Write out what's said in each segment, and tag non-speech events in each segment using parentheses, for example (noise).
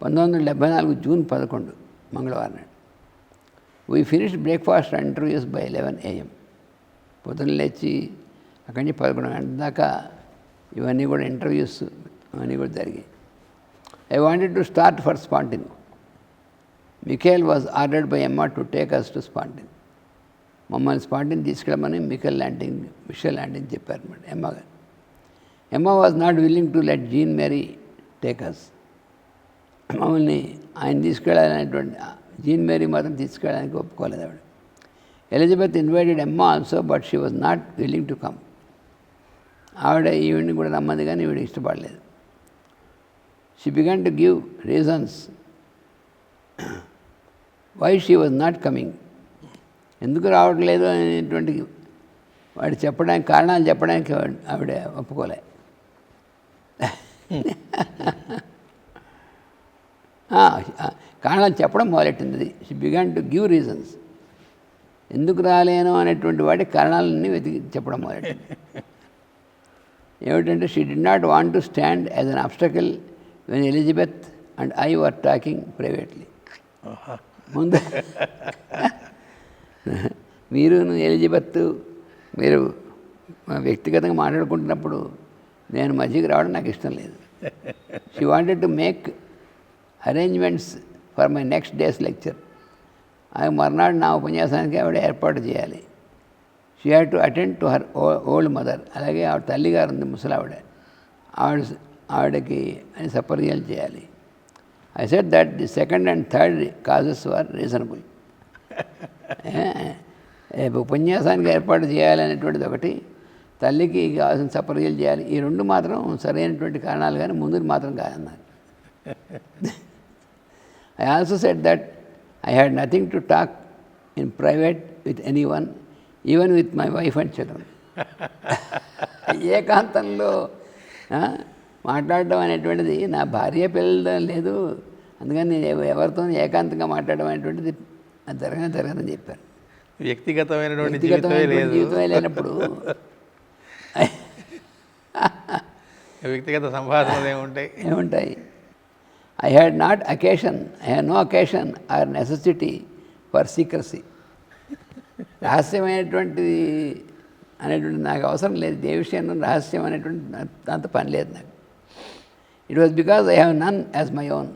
పంతొమ్మిది వందల డెబ్బై నాలుగు జూన్ పదకొండు మంగళవారం నాడు. We finish breakfast and interviews by eleven AM పొద్దున్న లేచి అక్కడి నుంచి పదకొండు గంటల దాకా ఇవన్నీ కూడా ఇంటర్వ్యూస్ ఇవన్నీ కూడా జరిగాయి. I wanted to start for Spontin Michel was ordered by Emma to take us to Spontin మమ్మల్ని స్పాంటిన్ తీసుకెళ్ళమని మిఖేల్ ల్యాండింగ్ మిషల్ ల్యాండింగ్ చెప్పారు అనమాట ఎమ్మ గారు. Emma was not willing to let Jean Marie take us మమ్మల్ని ఆయన తీసుకెళ్ళాలనేటువంటి Jean Marie మాత్రం తీసుకెళ్ళడానికి ఒప్పుకోలేదు ఆవిడ. Elizabeth invited Emma also but she was not willing to come. ఆవిడ ఈవిడ్ని కూడా రమ్మంది కానీ ఈవిడ ఇష్టపడలేదు. She began to give reasons why she was not coming. ఎందుకు రావట్లేదు అనేటువంటి వాడు చెప్పడానికి కారణాలు చెప్పడానికి ఆవిడ- ఒప్పుకోలే. కారణాలు చెప్పడం మొదలెట్టింది. She began to give reasons ఎందుకు రాలేను అనేటువంటి వాటి కారణాలన్నీ వెతికి చెప్పడం మొదలెట్టింది. (laughs) ఏమిటంటే she did not want to stand as an obstacle when Elizabeth and I were talking privately ముందు (laughs) మీరు ఎలిజబెత్ మీరు వ్యక్తిగతంగా మాట్లాడుకుంటున్నప్పుడు నేను మధ్యకి రావడం నాకు ఇష్టం లేదు. She wanted to make arrangements for my next day's lecture అది మర్నాడు నా ఉపన్యాసానికి ఆవిడ ఏర్పాటు చేయాలి. She had to attend to her old mother అలాగే ఆవిడ తల్లిగారు ఉంది ముసలావిడ. ఆవిడ ఆవిడకి అని సపర్యాలు చేయాలి. I said that the second and third causes are reasonable ఉపన్యాసానికి ఏర్పాటు చేయాలనేటువంటిది ఒకటి తల్లికి కావాల్సిన సపర్యలు చేయాలి. ఈ రెండు మాత్రం సరైనటువంటి కారణాలు కానీ ముందుకు మాత్రం కాదన్నారు. (laughs) I also said that I had nothing to talk in private with anyone even with my wife and children ఏకాంతంలో ఆ, మాట్లాడడం అనేటువంటిది నా భార్య పిల్లలు లేదు. అందుకని నేను ఎవ- ఎవరితో ఏకాంతంగా మాట్లాడడం అనేటువంటిది అది జరగనే జరగదని చెప్పాను. వ్యక్తిగతమైనటువంటి జీవితమే వ్యక్తిగతమైనటువంటి లేదు. జీవితమే లేనప్పుడు. (laughs) వ్యక్తిగత సంభాషణలు ఏముంటాయి? ఏముంటాయి? I had not occasion I had no occasion or necessity for secrecy రహస్యమైనటువంటిది అనేటువంటి నాకు అవసరం లేదు. ఏ విషయంలో రహస్యం అనేటువంటి దాంతో పని లేదు నాకు. It was because I have none as my own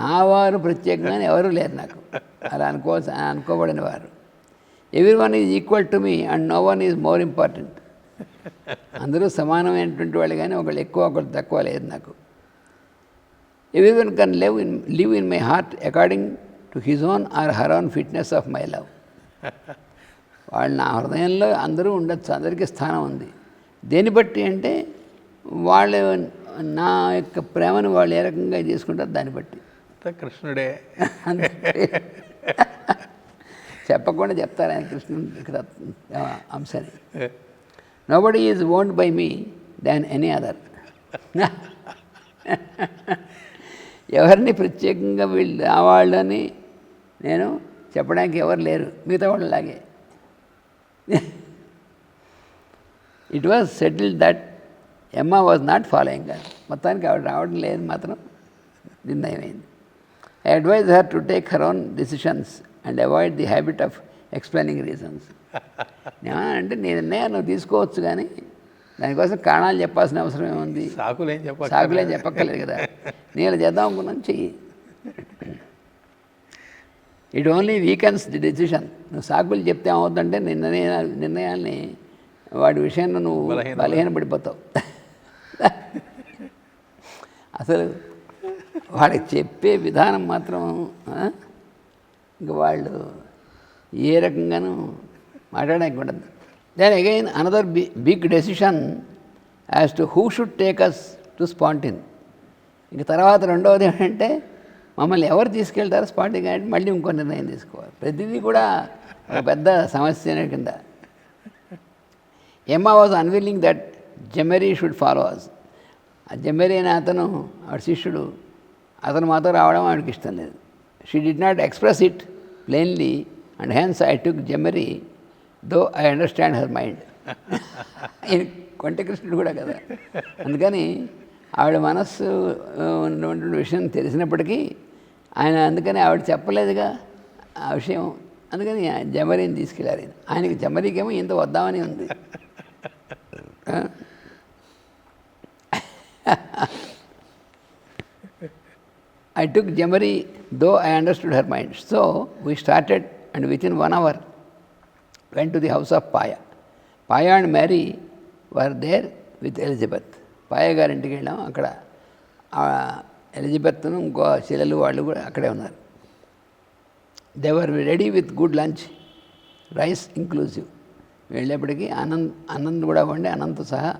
నా వారు ప్రత్యేకంగా ఎవరు లేరు నాకు. అలా అనుకోవాల్సి అనుకోబడిన వారు. Everyone is equal to me and no one is more important అందరూ సమానమైనటువంటి వాళ్ళు కానీ ఒకళ్ళు ఎక్కువ ఒకళ్ళు తక్కువ లేదు నాకు. Everyone can live in live in my heart according to his own or her own fitness of my love వాళ్ళు నా హృదయంలో అందరూ ఉండొచ్చు అందరికీ స్థానం ఉంది. దేన్ని బట్టి అంటే వాళ్ళు నా యొక్క ప్రేమను వాళ్ళు ఏ రకంగా తీసుకుంటారు దాన్ని బట్టి. కృష్ణుడే. చెప్పకుండా చెప్తారు ఆయన కృష్ణుడి అంశాన్ని. Nobody is owned by me than any other ఎవరిని ప్రత్యేకంగా వీళ్ళు ఆ వాళ్ళని నేను చెప్పడానికి ఎవరు లేరు. మిగతా వాళ్ళలాగే it was settled that Emma was not following గారు మొత్తానికి ఆవిడ రావడం లేదు మాత్రం. నిర్ణయమైంది I advise her to take her own decisions and avoid the habit of explaining reasons అంటే నీ నిర్ణయం నువ్వు తీసుకోవచ్చు కానీ దానికోసం కారణాలు చెప్పాల్సిన అవసరం ఏముంది? సాకులేం చెప్ప సాకులేం చెప్పక్కర్లేదు కదా. నేను చేద్దాం అనుకున్నాను చెయ్యి. It only weakens the decision నువ్వు సాకులు చెప్తే ఏమవుతుందంటే నిర్ణయ నిర్ణయాల్ని వాడి విషయంలో నువ్వు బలహీన- బలహీనపడిపోతావు. అసలు వాడికి చెప్పే విధానం మాత్రం ఇంక వాళ్ళు ఏ రకంగానూ మాట్లాడడానికి ఉండదు then again another b big decision as to who should take us to Spontin ఇంక తర్వాత రెండవది ఏంటంటే మమ్మల్ని ఎవరు తీసుకెళ్తారు స్పాంటింగ్ అంటే మళ్ళీ ఇంకో నిర్ణయం తీసుకోవాలి. ప్రతిదీ కూడా ఒక పెద్ద సమస్య కింద. Emma was unwilling that Jean Marie should follow us ఆ జమెరీ అనే అతను ఆవిడ శిష్యుడు అతను మాతో రావడం ఆవిడకి ఇష్టం లేదు. She did not express it plainly and hence I took Jean Marie though I understand her mind. కొంటకృష్ణుడు కూడా కదా. అందుకని ఆవిడ మనస్సు ఉన్నటువంటి విషయం తెలిసినప్పటికీ ఆయన అందుకని ఆవిడ చెప్పలేదుగా ఆ విషయం. అందుకని జమరీని తీసుకెళ్ళారు ఆయన ఆయనకి జమరీకేమో ఇంత వద్దామని ఉంది. I took Jean Marie though I understood her mind so we started and within one hour went to the house of Paya. Paya and Mary were there with Elizabeth. పాయ గారింటికి వెళ్ళాం. అక్కడ ఎలిజబెత్ను ఇంకో చెల్లెలు వాళ్ళు కూడా అక్కడే ఉన్నారు. They were ready with good lunch rice inclusive వెళ్ళేప్పటికీ Anand Anand కూడా వండి అనంత్ సహా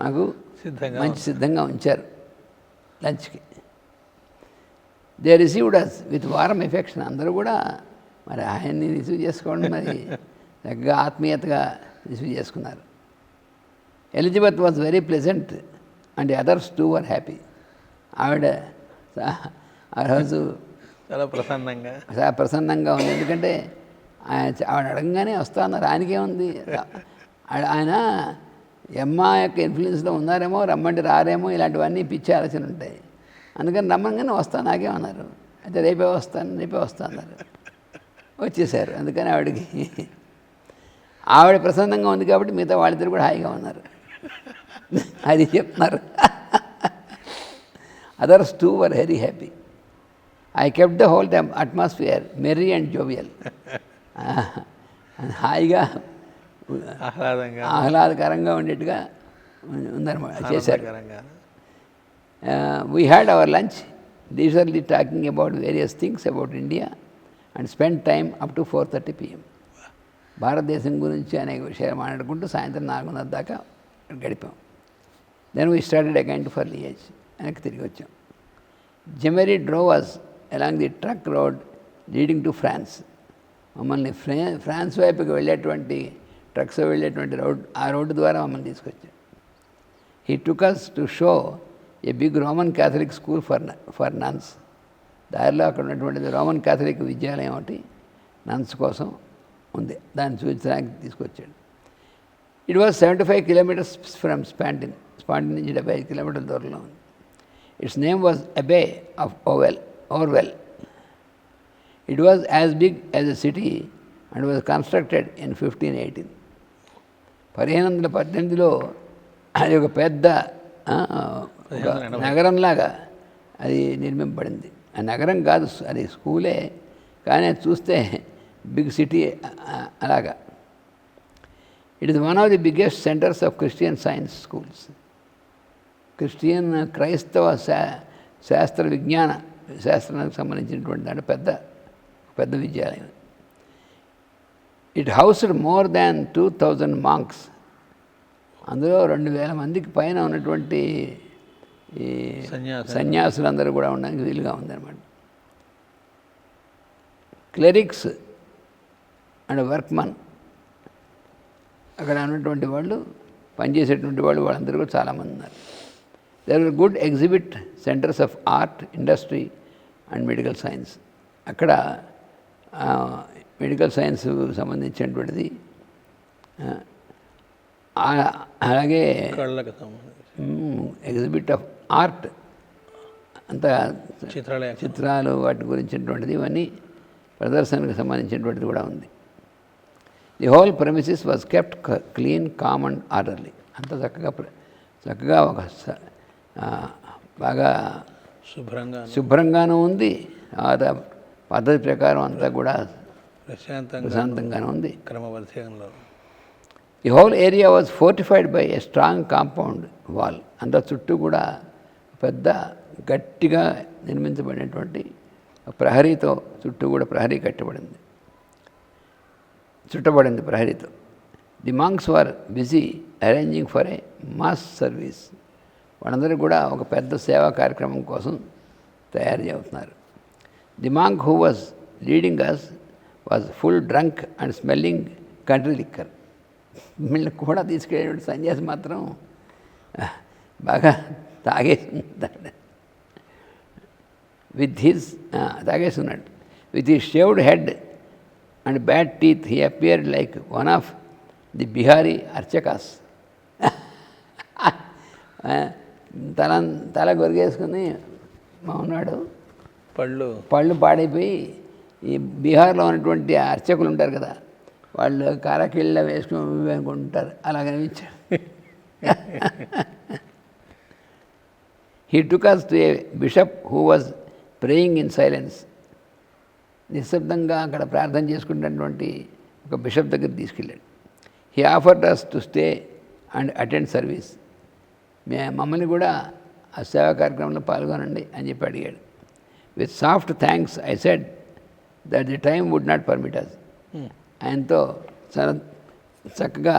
మాకు సిద్ధంగా మంచి సిద్ధంగా ఉంచారు లంచ్కి. They received us with warm affection అందరూ కూడా మరి ఆయన్ని రిసీవ్ చేసుకోవడం మరి. (laughs) చక్కగా ఆత్మీయతగా రిసీవ్ చేసుకున్నారు. Elizabeth was very pleasant and others too were happy. ఆవిడ ఆ రోజు చాలా ప్రసన్నంగా. చాలా ప్రసన్నంగా ఉంది. ఎందుకంటే ఆయన ఆవిడ అడగంగానే వస్తా అన్నారు. ఆయనకేముంది ఆయన ఎమ్మ యొక్క ఇన్ఫ్లుయెన్స్లో ఉన్నారేమో రమ్మంటే రారేమో ఇలాంటివన్నీ పిచ్చి ఆలోచన ఉంటాయి. అందుకని రమ్మంగానే వస్తా నాకేమన్నారు అయితే రేపే వస్తాను రేపే వస్తా అన్నారు. వచ్చేసారు. అందుకని ఆవిడకి ఆవిడ ప్రసన్నంగా ఉంది కాబట్టి మిగతా వాళ్ళిద్దరు కూడా హాయిగా ఉన్నారు. అది చెప్తున్నారు. Others too were very happy I kept the whole time atmosphere merry and jovial హాయిగా ఆహ్లాదంగా. ఆహ్లాదకరంగా ఉండేట్టుగా ఉందన్నమాట చేశారు. We had our lunch leisurely talking about various things about India and spend time up to four thirty PM భారతదేశం గురించి అనేక విషయాలు మాట్లాడుకుంటూ సాయంత్రం నాలుగున్నర దాకా గడిపాం. Then we started again for Liege వెనక్కి తిరిగి వచ్చాం. Jean Marie drove us along the truck road leading to France మమ్మల్ని ఫ్రా ఫ్రాన్స్ వైపుకి వెళ్ళేటువంటి ట్రక్స్ వెళ్ళేటువంటి రోడ్ ఆ రోడ్డు ద్వారా మమ్మల్ని తీసుకొచ్చాం he took us to show a big Roman Catholic school for for nuns దారిలో అక్కడ ఉన్నటువంటిది రోమన్ క్యాథలిక్ విద్యాలయం ఒకటి నన్స్ కోసం. ఉంది. దాన్ని చూపించడానికి తీసుకొచ్చాడు. It was seventy five kilometres from Spontin Spontin నుంచి డెబ్బై ఐదు కిలోమీటర్ల దూరంలో ఉంది. Its name was Abbey of Orval Orval it was as big as a city and was constructed in fifteen eighteen పదిహేను వందల పద్దెనిమిదిలో అది ఒక పెద్ద నగరంలాగా అది నిర్మింపబడింది. ఆ నగరం కాదు అది స్కూలే. కానీ అది చూస్తే బిగ్ సిటీ అలాగా. It is one of the biggest centres of Christian science schools Christian క్రైస్తవ శా శాస్త్ర విజ్ఞాన శాస్త్రానికి సంబంధించినటువంటి దాంట్లో పెద్ద పెద్ద విద్యాలయం. It housed more than two thousand monks అందులో రెండు వేల మందికి పైన ఉన్నటువంటి ఈ సన్యాసులు. సన్యాసులందరూ కూడా ఉండడానికి వీలుగా ఉందన్నమాట. Clerics and workmen. అక్కడ ఉన్నటువంటి వాళ్ళు పనిచేసేటువంటి వాళ్ళు వాళ్ళందరూ కూడా చాలామంది ఉన్నారు. There are good exhibit centres of art industry and medical science అక్కడ మెడికల్ సైన్స్ సంబంధించినటువంటిది అలాగే ఎగ్జిబిట్ ఆఫ్ ఆర్ట్ అంతా చిత్రాలు వాటి గురించినటువంటిది ఇవన్నీ ప్రదర్శనకు సంబంధించినటువంటిది కూడా ఉంది. The whole premises was kept clean calm and orderly అంత చక్కగా చక్కగా ఒక బాగా శుభ్రంగా శుభ్రంగానూ ఉంది. ఆ పద్ధతి ప్రకారం అంతా కూడా ప్రశాంతంగా ప్రశాంతంగానే ఉంది. క్రమబద్ధంలో the whole area was fortified by a strong compound wall అంతా చుట్టూ కూడా పెద్ద గట్టిగా నిర్మించబడినటువంటి ప్రహరీతో చుట్టూ కూడా ప్రహరీ కట్టబడింది. చుట్టబడింది ప్రహరీతో. The monks were busy arranging for a mass service. వాళ్ళందరూ కూడా ఒక పెద్ద సేవా కార్యక్రమం కోసం తయారు చేస్తున్నారు the monk who was leading us was full drunk and smelling country liquor. మిమ్మల్ని కూడా తీసుకెళ్ళే సన్యాసి మాత్రం బాగా తాగేసి విత్ హిస్ తాగేసి ఉన్నాడు. With his shaved head and bad teeth he appear like one of the Bihari archakas. తల తల గొరిగేసుకుని మా ఉన్నాడు. పళ్ళు. పళ్ళు పాడైపోయి ఈ బీహార్లో ఉన్నటువంటి అర్చకులు ఉంటారు కదా వాళ్ళు కారకిళ్ళ వేసుకుని అనుకుంటారు. అలా కనిపించాడు he took us to a bishop who was praying in silence నిశ్శబ్దంగా అక్కడ ప్రార్థన చేసుకున్నటువంటి ఒక బిషప్ దగ్గర తీసుకెళ్ళాడు. He offered us to stay and attend service may మమ్మల్ని కూడా ఆ సేవా కార్యక్రమంలో పాల్గొనండి అని చెప్పి అడిగాడు. With soft thanks I said that the time would not permit us ఆయనతో చాలా చక్కగా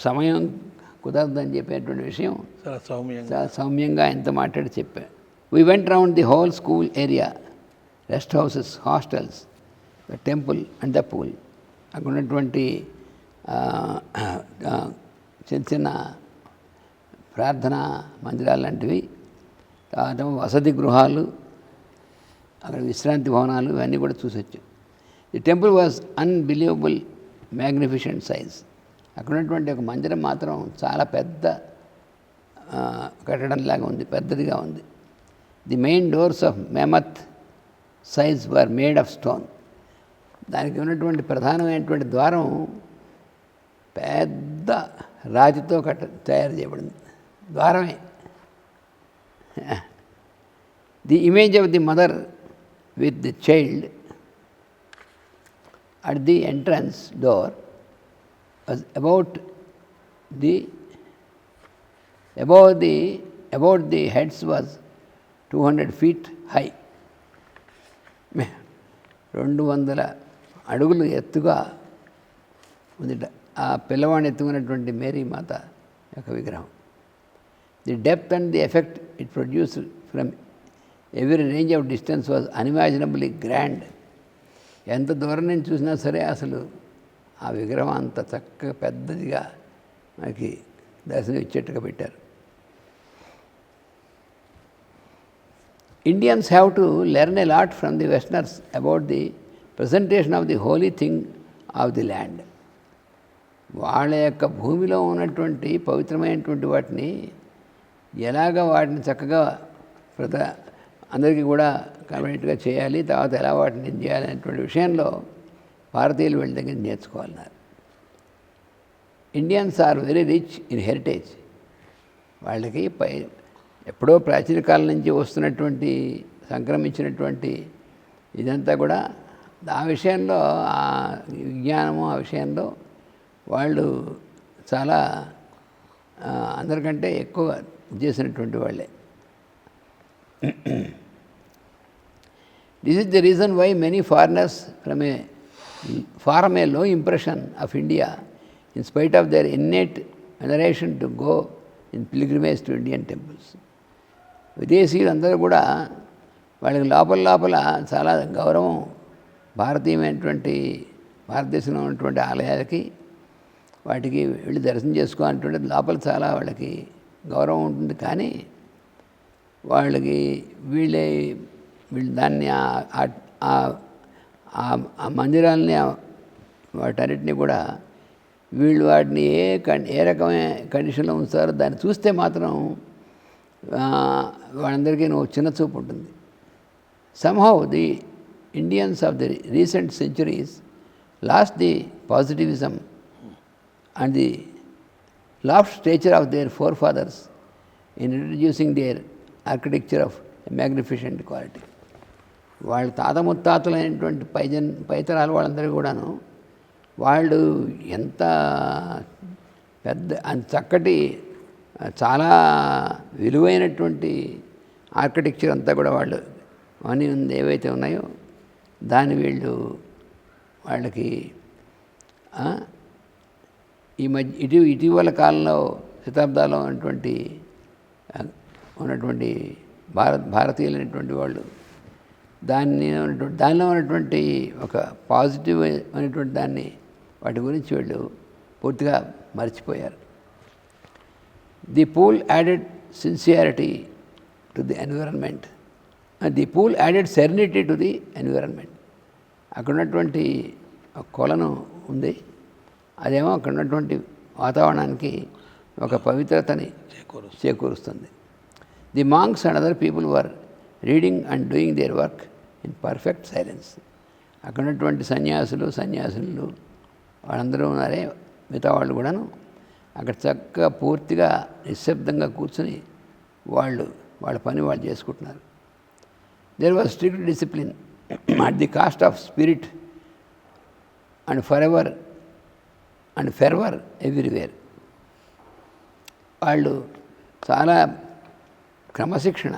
సమయం కుదరదని చెప్పేటువంటి విషయం చాలా సౌమ్యంగా. ఆయనతో మాట్లాడి చెప్పా. We went round the whole school area rest houses hostels the temple and the pool. అక్కడ ఉన్నటువంటి చిన్న చిన్న ప్రార్థనా మందిరాలు లాంటివి తర్వాత వసతి గృహాలు అక్కడ విశ్రాంతి భవనాలు ఇవన్నీ కూడా చూసొచ్చు. The temple was unbelievable magnificent size అక్కడ ఉన్నటువంటి ఒక మందిరం మాత్రం చాలా పెద్ద కట్టడంలాగా ఉంది పెద్దదిగా ఉంది. The main doors of mammoth size were made of stone దానికి ఉన్నటువంటి ప్రధానమైనటువంటి ద్వారం పెద్ద రాతితో కట్ట తయారు చేయబడింది. ద్వారమే. The image of the mother with the child at the entrance door was about the above the about the heads was 200 feet high. రెండు వందల అడుగులు ఎత్తుగా ఉంది ఆ పిల్లవాడిని ఎత్తుకున్నటువంటి మేరీ మాత యొక్క విగ్రహం. The depth and the effect it produce from every range of distance was unimaginably grand ఎంత దూరం నుంచి చూసినా సరే అసలు ఆ విగ్రహం అంత చక్కగా పెద్దదిగా మనకి దర్శనం ఇచ్చేట్టుగా పెట్టారు. Indians have to learn a lot from the westerners about the presentation of the holy thing of the land వాళ్ళ యొక్క భూమిలో ఉన్నటువంటి పవిత్రమైనటువంటి వాటిని ఎలాగ వాటిని చక్కగా ప్రత అందరికీ కూడా కన్వీనెంట్గా చేయాలి తర్వాత ఎలా వాటిని చేయాలి అనేటువంటి విషయంలో భారతీయులు వీళ్ళ దగ్గర నేర్చుకోవాలన్నారు. Indians are very rich in heritage వాళ్ళకి పై ఎప్పుడో ప్రాచీన కాలం నుంచి వస్తున్నటువంటి సంక్రమించినటువంటి ఇదంతా కూడా ఆ విషయంలో ఆ విజ్ఞానము ఆ విషయంలో వాళ్ళు చాలా అందరికంటే ఎక్కువ చేసినటువంటి వాళ్ళే. This is the reason why many foreigners from a form a low impression of India in spite of their innate veneration to go in pilgrimage to Indian temples విదేశీయులందరూ కూడా వాళ్ళకి లోపల లోపల చాలా గౌరవం భారతీయమైనటువంటి భారతదేశంలో ఉన్నటువంటి ఆలయాలకి వాటికి వెళ్ళి దర్శనం చేసుకోవాలంటే లోపల చాలా వాళ్ళకి గౌరవం ఉంటుంది. కానీ వాళ్ళకి వీళ్ళే వీళ్ళు దాన్ని ఆ- మందిరాలని వాటన్నిటిని కూడా వీళ్ళు వాటిని ఏ కన్ ఏ రకమైన కండిషన్లో ఉంచుతారో దాన్ని చూస్తే మాత్రం వాళ్ళందరికీ నువ్వు చిన్న చూపు ఉంటుంది. Somehow the Indians of the recent centuries lost the positivism and the lost stature of their forefathers in introducing their architecture of magnificent quality వాళ్ళ తాత ముత్తాతలైనటువంటి పైజన్ పైతరాలు వాళ్ళందరికీ కూడాను వాళ్ళు ఎంత పెద్ద అంత చక్కటి చాలా విలువైనటువంటి ఆర్కిటెక్చర్ అంతా కూడా వాళ్ళు అని ఉంది ఏవైతే ఉన్నాయో దాన్ని వీళ్ళు వాళ్ళకి ఈ మధ్య ఇటీ ఇటీవల కాలంలో శతాబ్దాలు ఉన్నటువంటి ఉన్నటువంటి భారత్ భారతీయులైనటువంటి వాళ్ళు దాన్ని ఉన్నటువంటి దానిలో ఉన్నటువంటి ఒక పాజిటివ్ అనేటువంటి దాన్ని వాటి గురించి వీళ్ళు పూర్తిగా మర్చిపోయారు. The pool added sincerity to the environment the pool added serenity to the environment అక్కడ ఉన్నటువంటి కొలను ఉంది. అదేమో అక్కడ ఉన్నటువంటి వాతావరణానికి ఒక పవిత్రతని చేకూరు చేకూరుస్తుంది. The monks and other people were reading and doing their work in perfect silence అక్కడ ఉన్నటువంటి సన్యాసులు సన్యాసులు వాళ్ళందరూ ఉన్నారే మిగతా వాళ్ళు కూడాను అక్కడ చక్కగా పూర్తిగా నిశ్శబ్దంగా కూర్చొని వాళ్ళు వాళ్ళ పని వాళ్ళు చేసుకుంటున్నారు. There was strict discipline at the cost of spirit and for ever and fervour everywhere వాళ్ళు చాలా క్రమశిక్షణ.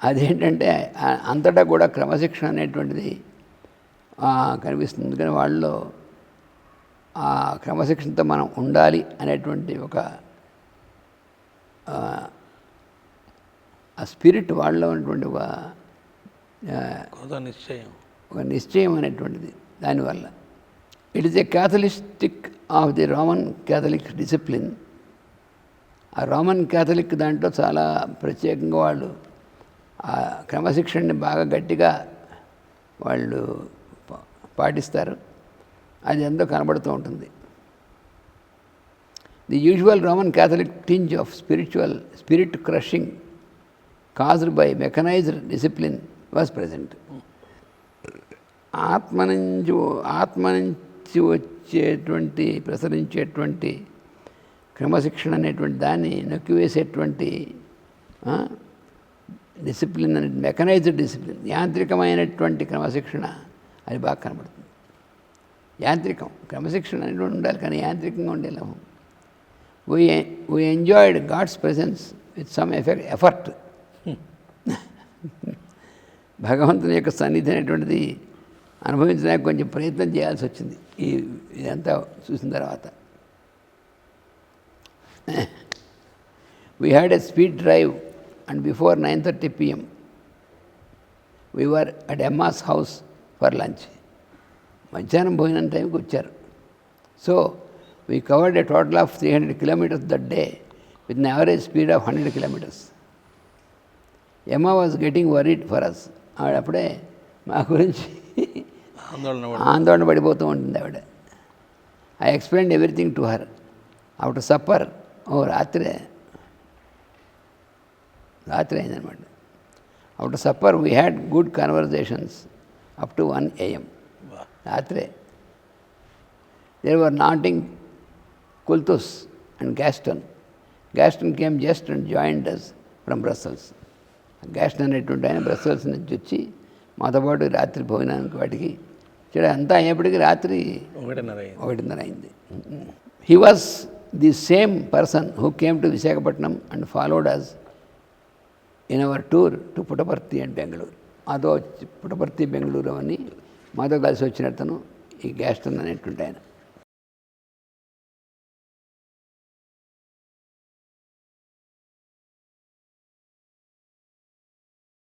అదేంటంటే అంతటా కూడా క్రమశిక్షణ అనేటువంటిది కనిపిస్తుంది. కానీ వాళ్ళలో ఆ క్రమశిక్షణతో మనం ఉండాలి అనేటువంటి ఒక ఆ, స్పిరిట్ వాళ్ళలో ఉన్నటువంటి ఒక నిశ్చయం. ఒక నిశ్చయం అనేటువంటిది దానివల్ల. It is a characteristic of the Roman Catholic discipline ఆ రోమన్ క్యాథలిక్ దాంట్లో చాలా ప్రత్యేకంగా వాళ్ళు ఆ క్రమశిక్షణని బాగా గట్టిగా వాళ్ళు పాటిస్తారు. అది ఎంతో కనబడుతూ ఉంటుంది. The usual Roman Catholic tinge of spiritual spirit crushing caused by mechanised discipline was present ఆత్మ నుంచి ఆత్మ నుంచి వచ్చేటువంటి ప్రసరించేటువంటి క్రమశిక్షణ అనేటువంటి దాన్ని నొక్కివేసేటువంటి డిసిప్లిన్ అనే మెకనైజ్డ్ డిసిప్లిన్ యాంత్రికమైనటువంటి క్రమశిక్షణ అది బాగా కనబడుతుంది. యాంత్రికం క్రమశిక్షణ అనేటువంటి ఉండాలి కానీ యాంత్రికంగా ఉండేలాము we we enjoyed God's presence with some effect effort భగవంతుని యొక్క సన్నిధి అనేటువంటిది అనుభవించడానికి కొంచెం ప్రయత్నం చేయాల్సి వచ్చింది. ఈ ఇదంతా చూసిన తర్వాత. We had a speed drive and before nine thirty PM we were at Emma's house for lunch మధ్యాహ్నం భోజనం టైంకి వచ్చారు. So we covered a total of three hundred kilometres that day with an average speed of hundred kilometres Emma was getting worried for us ఆవిడప్పుడే మా గురించి ఆందోళన పడ- ఆందోళన పడిపోతూ ఉంటుంది ఆవిడ. I explain everything to her after supper ఓ రాత్రే రాత్రి అయిందనమాట after supper we had good conversations up to one AM బా. రాత్రే దేర్ వర్ నాటింగ్ కుల్తుస్ and Gaston Gaston came just and joined us from Brussels Gaston అనేటువంటి ఆయన బ్రస్సల్స్ నుంచి వచ్చి మాతో పాటు రాత్రి భోజనానికి వాటికి. చూడ అంతా అయ్యేప్పటికీ రాత్రి ఒకటిన్నర అయింది. ఒకటిన్నర అయింది. He was the same person who came to Visakhapatnam and followed us in our tour to Puttaparthi and Bengaluru మాతో వచ్చి పుటపర్తి బెంగళూరు అని మాతో కలిసి వచ్చిన అతను ఈ గ్యాస్టన్ అనేటువంటి ఆయన.